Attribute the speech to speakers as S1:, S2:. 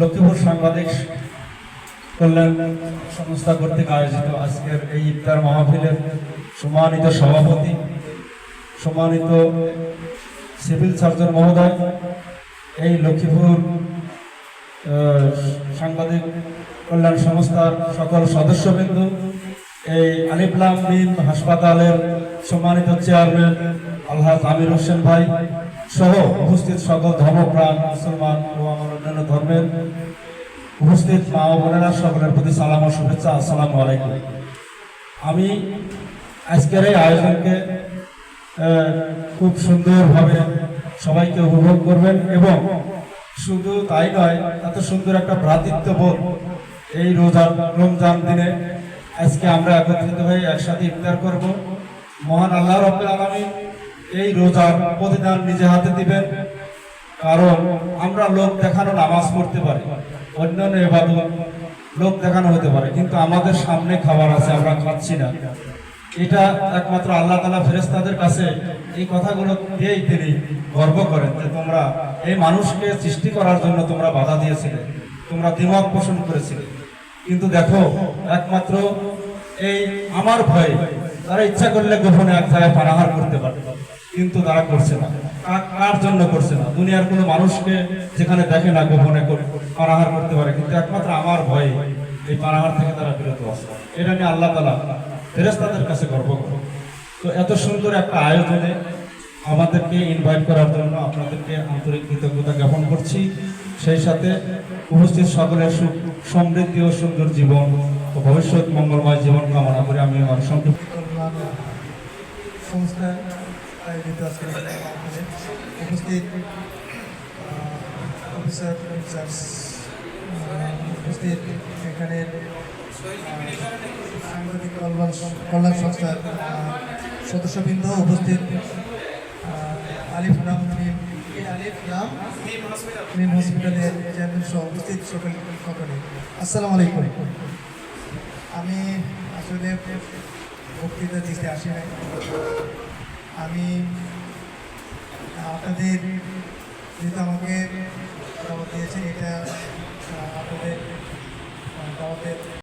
S1: লক্ষ্মীপুর সাংবাদিক কল্যাণ সংস্থা কর্তৃক আয়োজিত আজকের এই ইফতার মাহফিলের সম্মানিত সভাপতি, সম্মানিত সিভিল সার্জন মহোদয়, এই লক্ষ্মীপুর সাংবাদিক কল্যাণ সংস্থার সকল সদস্যবৃন্দ, এই আলিফলাম হাসপাতালের সম্মানিত চেয়ারম্যান আলহাজ আমির হোসেন ভাই সহ উপস্থিত সকল ধর্মপ্রাণ, মুসলমান ও আমার অন্যান্য ধর্মের উপস্থিত মা ও বোনেরা, সকলের প্রতি সালাম ও শুভেচ্ছা। আসসালামু আলাইকুম। আমি আজকের এই আয়োজনকে খুব সুন্দরভাবে সবাইকে উপভোগ করবেন এবং শুধু তাই নয়, এত সুন্দর একটা ভ্রাতৃত্ববোধ এই রোজার রমজান দিনে আজকে আমরা একত্রিত হয়ে একসাথে ইফতার করব। মহান আল্লাহ রব্বুল আলামিন এই রোজার প্রতিদান নিজে হাতে দিবেন। কারণ আমরা লোক দেখানো নামাজ পড়তে পারি, অন্যান্য এবাদত লোক দেখানো হতে পারে, কিন্তু আমাদের সামনে খাবার আছে, আমরা খাচ্ছি না। এটা একমাত্র আল্লাহ তালা ফেরেস্তাদের কাছে এই কথাগুলো দিয়েই তিনি গর্ব করেন যে তোমরা এই মানুষকে সৃষ্টি করার জন্য তোমরা বাধা দিয়েছিলে, তোমরা দিমাগ পোষণ করেছিলে। কিন্তু দেখো, একমাত্র এই আমার ভয়ে তারা ইচ্ছা করলে গোপনে এক জায়গায় পানাহার করতে পারে। কিন্তু তারা করছে না। কার জন্য করছে না? দুনিয়ার কোনো মানুষকে যেখানে দেখে না, গোপনে পানাহার করতে পারে। কিন্তু একমাত্র আমার ভয়ে এই পানাহার থেকে তারা বিরত আছে। এটা নিয়ে আল্লাহ তালা ফেরেস্তাদের কাছে গর্ব করে। তো এত সুন্দর একটা আয়োজনে আমাদেরকে ইনভাইট করার জন্য আপনাদেরকে আন্তরিক কৃতজ্ঞতা জ্ঞাপন করছি। সেই সাথে উপস্থিত সকলের সুখ, সমৃদ্ধি ও সুন্দর জীবন ও ভবিষ্যৎ মঙ্গলময় জীবন কামনা করে। আমি আমার সংক্ষিপ্ত
S2: কল্যাণ উপস্থিত অফিসার ইনচার্জ উপস্থিত এখানে সাংবাদিক কল্যাণ কল্যাণ সংস্থার সদস্যবৃন্দ উপস্থিত আলিফ নাম আলিফ নাম মিম হসপিটালের চেয়ারম্যান সহ উপস্থিত সকল সকলে। আসসালামু আলাইকুম। আমি আসলে বক্তৃতা দিতে আসি নাই। আমি আপনাদের যেহেতু আমাকে দাওয়াত দিয়েছেন এটা আপনাদের দাওয়াতের